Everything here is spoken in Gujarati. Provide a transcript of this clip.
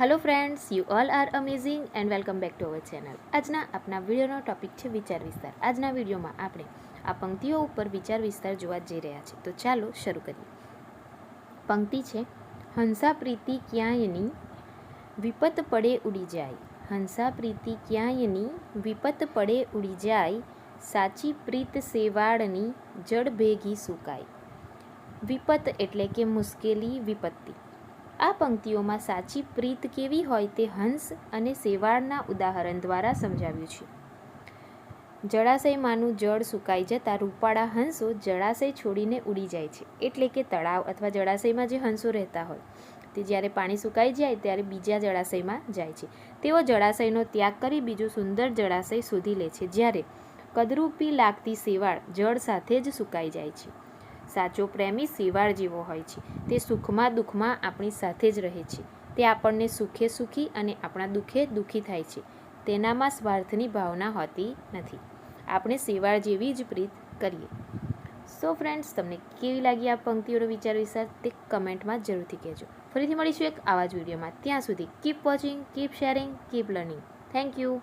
Hello friends you all are amazing and welcome back to our channel આજના આપણા વિડીયોનો ટોપિક છે વિચાર વિસ્તાર. આજના વિડીયોમાં આપણે આ પંક્તિઓ ઉપર વિચાર વિસ્તાર જોવા જઈ રહ્યા છીએ. તો ચાલો શરૂ કરીએ. પંક્તિ છે, હંસા પ્રીતિ ક્યાંયની વિપત પડે ઉડી જાય. હંસા પ્રીતિ ક્યાંયની વિપત પડે ઉડી જાય. સાચી પ્રીત સેવાળની જડ ભેગી સુકાય. વિપત એટલે કે મુશ્કેલી વિપત્તિ. આ પંક્તિઓમાં સાચી પ્રીત કેવી હોય તે હંસ અને સેવાળના ઉદાહરણ દ્વારા સમજાવ્યું છે. જળાશયમાંનું જળ સુકાઈ જતાં રૂપાળા હંસો જળાશય છોડીને ઉડી જાય છે. એટલે કે તળાવ અથવા જળાશયમાં જે હંસો રહેતા હોય, તે જ્યારે પાણી સુકાઈ જાય ત્યારે બીજા જળાશયમાં જાય છે. તેઓ જળાશયનો ત્યાગ કરી બીજું સુંદર જળાશય શોધી લે છે, જ્યારે કદરૂપી લાગતી સેવાળ જળ સાથે જ સુકાઈ જાય છે. સાચો પ્રેમી શિવાળ જેવો હોય છે. તે સુખમાં દુઃખમાં આપણી સાથે જ રહે છે. તે આપણને સુખે સુખી અને આપણા દુઃખે દુઃખી થાય છે. તેનામાં સ્વાર્થની ભાવના હોતી નથી. આપણે શિવાળ જેવી જ પ્રીત કરીએ. સો ફ્રેન્ડ્સ તમને કેવી લાગી આ પંક્તિઓનો વિચાર વિચાર તે કમેન્ટમાં જરૂરથી કહેજો. ફરીથી મળીશું એક આવા જ વિડીયોમાં. ત્યાં સુધી keep watching keep sharing keep learning thank you